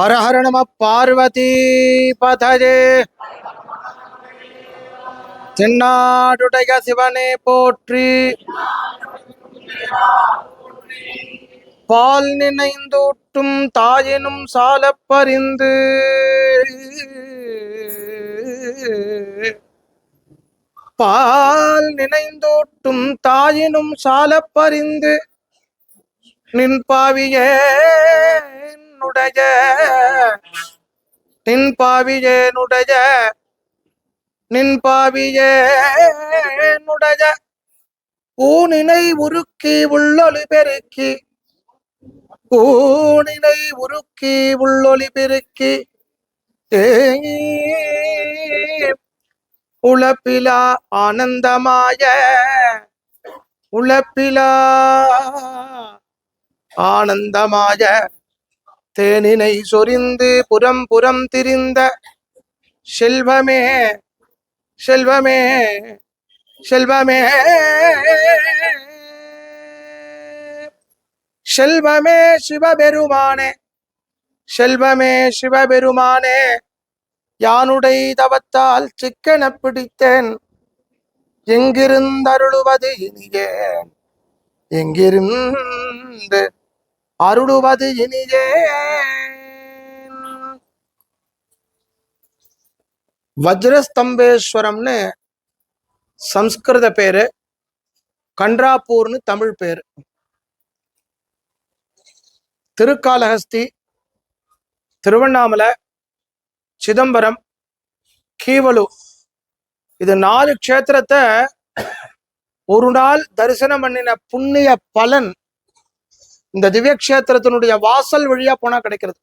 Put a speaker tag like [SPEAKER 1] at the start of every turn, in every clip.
[SPEAKER 1] ஹர ஹர நம பார்வதி பதஜே தென்னாடுடைய சிவனே போற்றி பால் நினைந்தூட்டும் தாயினும் சாலப் பரிந்து பால் நினைந்தூட்டும் தாயினும் சாலப் பரிந்து நின் பாவியேனுடைய நின் பாவியேனுடைய நின் பாவியேனுடைய ஊனினை உருக்கி உள்ளொளி பெருக்கி. ஊனினை உருக்கி உள்ளொளி பெருக்கி. உழப்பிலா ஆனந்தமாய. உழப்பிலா ஆனந்தமாய. தேனினை சொரிந்து புறம் புறம் திரிந்த செல்வமே செல்வமே செல்வமே. செல்வமே சிவபெருமானே செல்வமே சிவபெருமானே. யானுடை தவத்தால் சிக்கன பிடித்தேன் எங்கிருந்தருளுவது இனியே எங்கிருந்து அருளுவது இனியே வஜ்ரஸ்தம்பேஸ்வரம்னு சம்ஸ்கிருத பேரு கன்றாப்பூர்னு தமிழ் பேரு. திருக்காலஹஸ்தி திருவண்ணாமலை சிதம்பரம் கீவலு. இது நாலு க்ஷேத்திரத்தை ஒரு நாள் தரிசனம் பண்ணின புண்ணிய பலன் இந்த திவ்ய கஷேத்திரத்தினுடைய வாசல் வழியா போனா கிடைக்கிறது.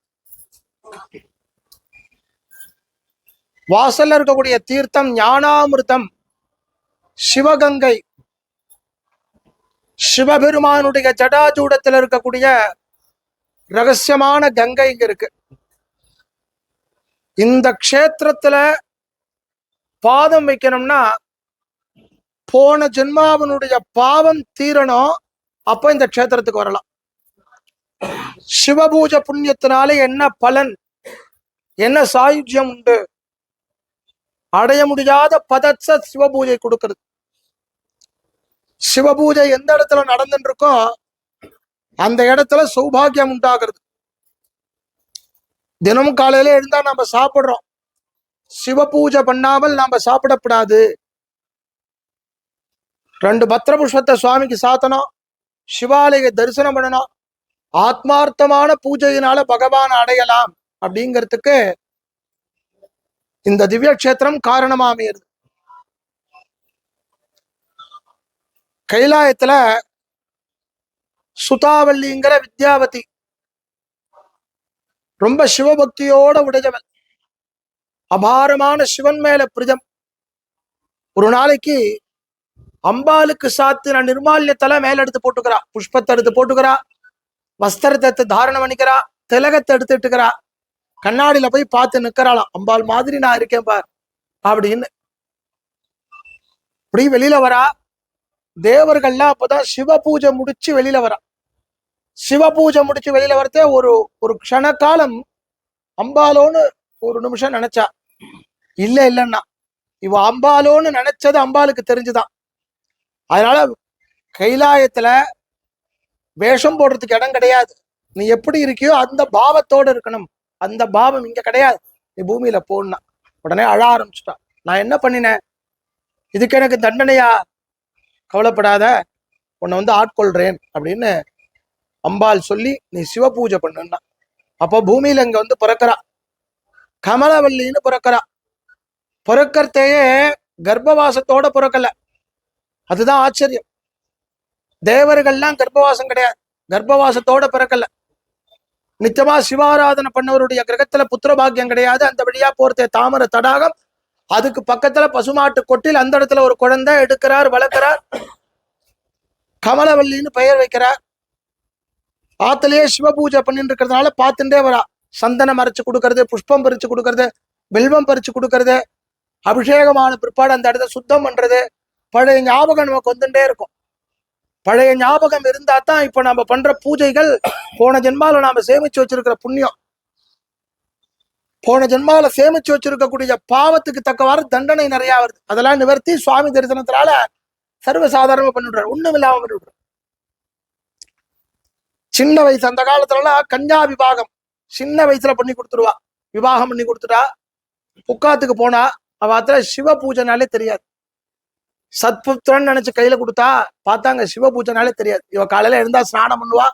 [SPEAKER 1] வாசல்ல இருக்கக்கூடிய தீர்த்தம் ஞானாமிர்தம். சிவகங்கை. சிவபெருமானுடைய ஜடாஜூடத்தில் இருக்கக்கூடிய ரகசியமான கங்கை இங்க இருக்கு. இந்த க்ஷேத்திரத்துல பாதம் வைக்கணும்னா போன ஜென்மாவனுடைய பாவம் தீரணும் அப்ப இந்த க்ஷேத்திரத்துக்கு வரலாம். சிவபூஜ புண்ணியத்தினாலே என்ன பலன்? என்ன சாயுஜ்யம் உண்டு? அடைய முடியாத பதச்ச சிவபூஜை கொடுக்கிறது. சிவபூஜை எந்த இடத்துல நடந்துட்டு இருக்கோ அந்த இடத்துல சௌபாகியம் உண்டாகிறது. தினமும் காலையில எழுந்தா நம்ம சாப்பிடுறோம். சிவ பூஜை பண்ணாமல் நாம சாப்பிடக்கூடாது ரெண்டு பத்திர புஷ்பத்தை சுவாமிக்கு சாத்தணும். சிவாலய தரிசனம் பண்ணணும். ஆத்மார்த்தமான பூஜையினால பகவான் அடையலாம் அப்படிங்கிறதுக்கு இந்த திவ்ய கஷேத்திரம் காரணமா அமையுது கைலாயத்துல சுதாவல்லிங்கிற வித்யாவதி ரொம்ப சிவபக்தியோட உடையவள். அபாரமான சிவன் மேல பிரிதம் ஒரு நாளைக்கு அம்பாளுக்கு சாத்தின நிர்மால்யத்தல மேல எடுத்து போட்டுக்கிறா புஷ்பத்தை எடுத்து போட்டுக்கிறா. வஸ்திரத்தை எடுத்து தாரணம் பண்ணிக்கிறா திலகத்தை எடுத்துட்டுக்கிறா. கண்ணாடியில போய் பார்த்து நிக்கிறாளாம். அம்பாள் மாதிரி நான் இருக்கேன் பார் அப்படின்னு. அப்படி வெளியில வரா. தேவர்கள்லாம் அப்பதான் சிவ பூஜை முடிச்சு வெளியில வரா. சிவ பூஜை முடிச்சு வெளியில வரதே ஒரு ஒரு க்ஷண காலம் அம்பாலோன்னு ஒரு நிமிஷம் நினைச்சா. இல்ல இல்லைன்னா. இவ அம்பாலோன்னு நினைச்சது அம்பாளுக்கு தெரிஞ்சுதான். அதனால கைலாயத்துல வேஷம் போடுறதுக்கு இடம் கிடையாது. நீ எப்படி இருக்கியோ அந்த பாவத்தோட இருக்கணும். அந்த பாவம் இங்க கிடையாது. நீ பூமியில போடணும் உடனே அழ ஆரம்பிச்சுட்டான் நான் என்ன பண்ணினேன்? இதுக்கு எனக்கு தண்டனையா? கவலைப்படாத. உன்னை வந்து ஆட்கொள்றேன் அப்படின்னு அம்பாள் சொல்லி நீ சிவ பூஜை பண்ணுன்னா. அப்போ பூமியில இங்க வந்து பிறக்கிறா. கமலவல்லின்னு பிறக்கிறா. பிறக்கிறதையே கர்ப்பவாசத்தோட பிறக்கல. அதுதான் ஆச்சரியம். தேவர்கள்லாம் கர்ப்பவாசம் கிடையாது. கர்ப்பவாசத்தோட பிறக்கல. நிச்சயமா சிவாராதனை பண்ணவருடைய கிரகத்துல புத்திர பாக்கியம் கிடையாது. அந்த வழியா போறதே தாமர தடாகம். அதுக்கு பக்கத்துல பசுமாட்டு கொட்டில் அந்த இடத்துல ஒரு குழந்தை எடுக்கிறார் வளர்க்கிறார். கமலவல்லின்னு பெயர் வைக்கிறார். ஆத்திலேயே சிவ பூஜை பண்ணிட்டு இருக்கிறதுனால பார்த்துட்டே வரா. சந்தனம் அரைச்சு கொடுக்கறது புஷ்பம் பறிச்சு கொடுக்கறது வெல்வம் பறிச்சு கொடுக்கறது அபிஷேகமான பிற்பாடு அந்த இடத்த சுத்தம் பண்றது. பழைய ஞாபகம் நமக்கு வந்துட்டே இருக்கும். பழைய ஞாபகம் இருந்தா தான் இப்ப நம்ம பண்ற பூஜைகள் போன ஜென்மால நாம சேமிச்சு வச்சிருக்கிற புண்ணியம். போன ஜென்மாவில சேமிச்சு வச்சிருக்கக்கூடிய பாவத்துக்கு தக்கவாறு தண்டனை நிறைய வருது. அதெல்லாம் நிவர்த்தி சுவாமி தரிசனத்தினால சர்வசாதாரணமா பண்ணிவிடுறாரு. ஒண்ணும் இல்லாம பண்ணிவிடுறாரு. சின்ன வயசு அந்த காலத்துலலாம் கன்யா விவாகம் சின்ன வயசுல பண்ணி கொடுத்துருவா. விவாகம் பண்ணி கொடுத்துட்டா புக்காத்துக்கு போனா அவ அத்துல சிவ பூஜைனாலே தெரியாது. சத்புத்திரன் நினைச்சு கையில கொடுத்தா பார்த்தாங்க சிவ பூஜைனாலே தெரியாது. இவ காலையில எழுந்தா ஸ்நானம் பண்ணுவா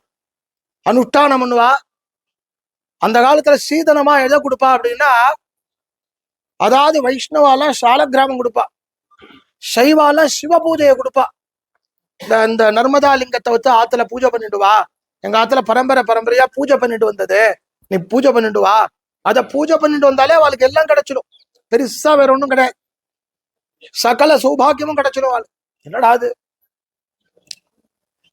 [SPEAKER 1] அனுஷ்டானம் பண்ணுவா. அந்த காலத்துல சீதனமா எதை கொடுப்பா அப்படின்னா அதாவது வைஷ்ணவாலாம் சால கிராமம் கொடுப்பா. சைவாலாம் சிவ பூஜையை கொடுப்பா. இந்த இந்த நர்மதா லிங்கத்தை வச்சு ஆத்துல பூஜை பண்ணிட்டு வா. எங்க ஆத்துல பரம்பரை பரம்பரையா பூஜை பண்ணிட்டு வந்தது. நீ பூஜை பண்ணிட்டு வா. அத பூஜை பண்ணிட்டு வந்தாலே அவளுக்கு எல்லாம் கிடைச்சிடும். பெருசா வேற ஒண்ணும் கிடையாது. சகல சௌபாகியமும் கிடைச்சிடும் என்னடா அது?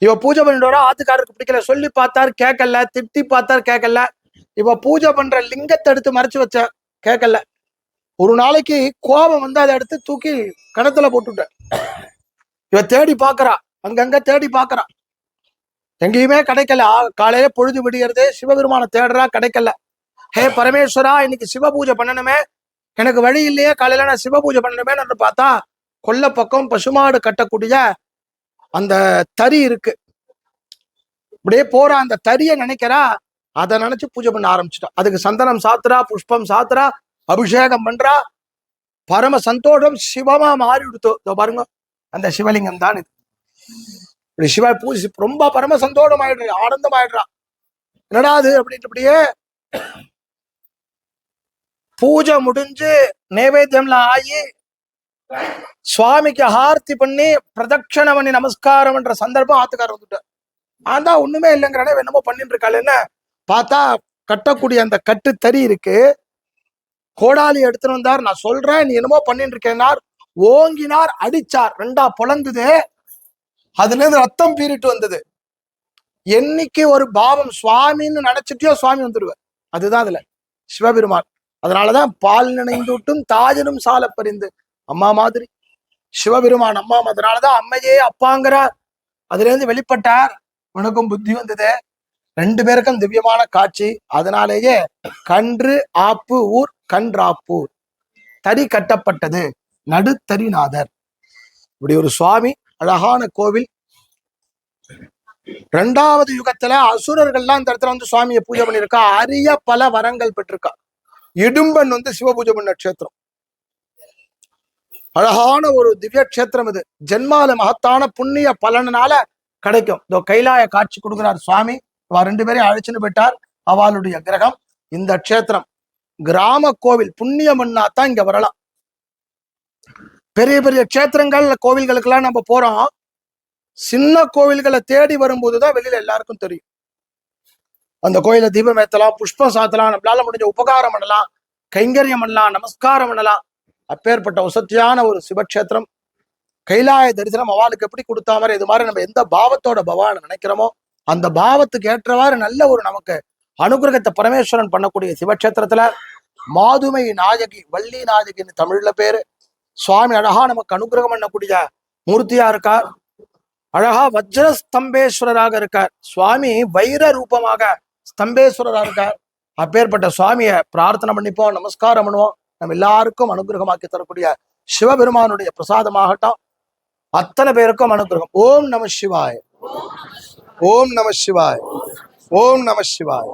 [SPEAKER 1] இவ பூஜை பண்ணிட்டு வரா ஆத்துக்காரருக்கு பிடிக்கல. சொல்லி பார்த்தார் கேட்கல. திட்டி பார்த்தார் கேட்கல. இவ பூஜை பண்ற லிங்கத்தை எடுத்து மறைச்சு வச்ச கேட்கல. ஒரு நாளைக்கு கோபம் வந்து அதை எடுத்து தூக்கி கணத்துல போட்டுட்ட. இவ தேடி பாக்குறா அங்கங்க தேடி பாக்குறா எங்கேயுமே கிடைக்கல. காலையில பொழுது விடியறது சிவபெருமான தேடுறா கிடைக்கல. ஹே பரமேஸ்வரா இன்னைக்கு சிவ பூஜை பண்ணணுமே. எனக்கு வழி இல்லையே காலையில நான் சிவ பூஜை பண்ணணுமே பார்த்தா கொல்ல பக்கம் பசுமாடு கட்டக்கூடிய அந்த தறி இருக்கு. இப்படியே போற அந்த தறிய நினைக்கிறா அதை நினைச்சு பூஜை பண்ண ஆரம்பிச்சிட்டா. அதுக்கு சந்தனம் சாத்துறா புஷ்பம் சாத்துறா அபிஷேகம் பண்றா. பரம சந்தோஷம் சிவமா மாறி விடுத்தோ பாருங்க அந்த சிவலிங்கம் தான் இது. இப்படி சிவ பூஜை ரொம்ப பரம சந்தோஷம் ஆயிடுறா ஆனந்தம் ஆயிடுறா என்னடா அது அப்படின்ட்டு அப்படியே பூஜை முடிஞ்சு நைவேத்தியம்லாம் ஆகி சுவாமிக்கு ஆர்த்தி பண்ணி பிரதட்சணை பண்ணி நமஸ்காரம் என்ற சந்தர்ப்பம் ஆத்துக்காரர் வந்துட்டார். நான் தான் ஒண்ணுமே இல்லைங்கிறனே என்னமோ பண்ணிட்டு இருக்காள் என்ன? பார்த்தா கட்டக்கூடிய அந்த கட்டு தறி இருக்கு. கோடாலி எடுத்துட்டு வந்தார். நான் சொல்றேன் நீ என்னமோ பண்ணிட்டு இருக்கேன்னார். ஓங்கினார் அடிச்சார். ரெண்டா பொழந்தது. அதுல இருந்து ரத்தம் பீறிட்டு வந்தது. என்னைக்கு ஒரு பாவம் சுவாமின்னு நினைச்சிட்டியோ சுவாமி வந்துடுவார் அதுதான் அதுல. சிவபெருமான். அதனாலதான் பால் நினைந்துட்டும் தாஜனும் சால பறிந்து. அம்மா மாதிரி. சிவபெருமான் அம்மா அதனாலதான் அம்மையே அப்பாங்கிறார். அதுல இருந்து வெளிப்பட்டார். உனக்கும் புத்தி வந்தது. ரெண்டு பேருக்கும் திவ்யமான காட்சி. அதனாலேயே கன்று ஆப்பு ஊர் கன்றாப்பூர். தறி கட்டப்பட்டது. நடுத்தறிநாதர். இப்படி ஒரு சுவாமி அழகான கோவில். ரெண்டாவது யுகத்துல அசுரர்கள்லாம் இந்த இடத்துல வந்து சுவாமியை பூஜை பண்ணியிருக்கா. அரிய பல வரங்கள் பெற்றிருக்கா. இடும்பன் வந்து சிவபூஜை பண்ண க்ஷேத்திரம் அழகான ஒரு திவ்ய க்ஷேத்திரம் இது. ஜென்மால மகத்தான புண்ணிய பலனால கிடைக்கும். இதோ கைலாய காட்சி கொடுக்கிறார் சுவாமி. அவ ரெண்டு பேரையும் அழைச்சுன்னு போயிட்டார். அவளுடைய கிரகம் இந்த க்ஷேத்திரம். கிராம கோவில் புண்ணியம்னா தான் இங்க வரலாம். பெரிய பெரிய க்ஷேத்திரங்கள் கோவில்களுக்கெல்லாம் நம்ம போறோம். சின்ன கோவில்களை தேடி வரும்போதுதான் வெளியில எல்லாருக்கும் தெரியும். அந்த கோயில தீபம் ஏத்தலாம் புஷ்பம் சாத்தலாம் நம்மளால முடிஞ்ச உபகாரம் பண்ணலாம் கைங்கரியம் பண்ணலாம் நமஸ்காரம் பண்ணலாம். அப்பேற்பட்ட உசத்தியான ஒரு சிவக்ஷேத்திரம். கைலாய தரிசனம் அவளுக்கு எப்படி கொடுத்தா மாதிரி இது மாதிரி நம்ம எந்த பாவத்தோட பவான நினைக்கிறோமோ அந்த பாவத்துக்கு ஏற்றவாறு நல்ல ஒரு நமக்கு அனுகிரகத்தை பரமேஸ்வரன் பண்ணக்கூடிய சிவக்ஷேத்திரத்துல மாதுமை நாயகி வள்ளி நாயகின்னு தமிழ்ல பேரு. சுவாமி அழகா நமக்கு அனுகிரகம் பண்ணக்கூடிய மூர்த்தியா இருக்கார். அழகா வஜ்ரஸ்தம்பேஸ்வரராக இருக்கார். சுவாமி வைர ரூபமாக ஸ்தம்பேஸ்வரராக இருக்கார் அப்பேற்பட்ட சுவாமியை பிரார்த்தனை பண்ணிப்போம் நமஸ்காரம் பண்ணுவோம். நம்ம எல்லாருக்கும் அனுகிரகமாக்கி தரக்கூடிய சிவபெருமானுடைய பிரசாதமாகட்டும். அத்தனை பேருக்கும் அனுகிரகம். ஓம் நம சிவாய். ஓம் நம சிவாய். ஓம் நம சிவாய்.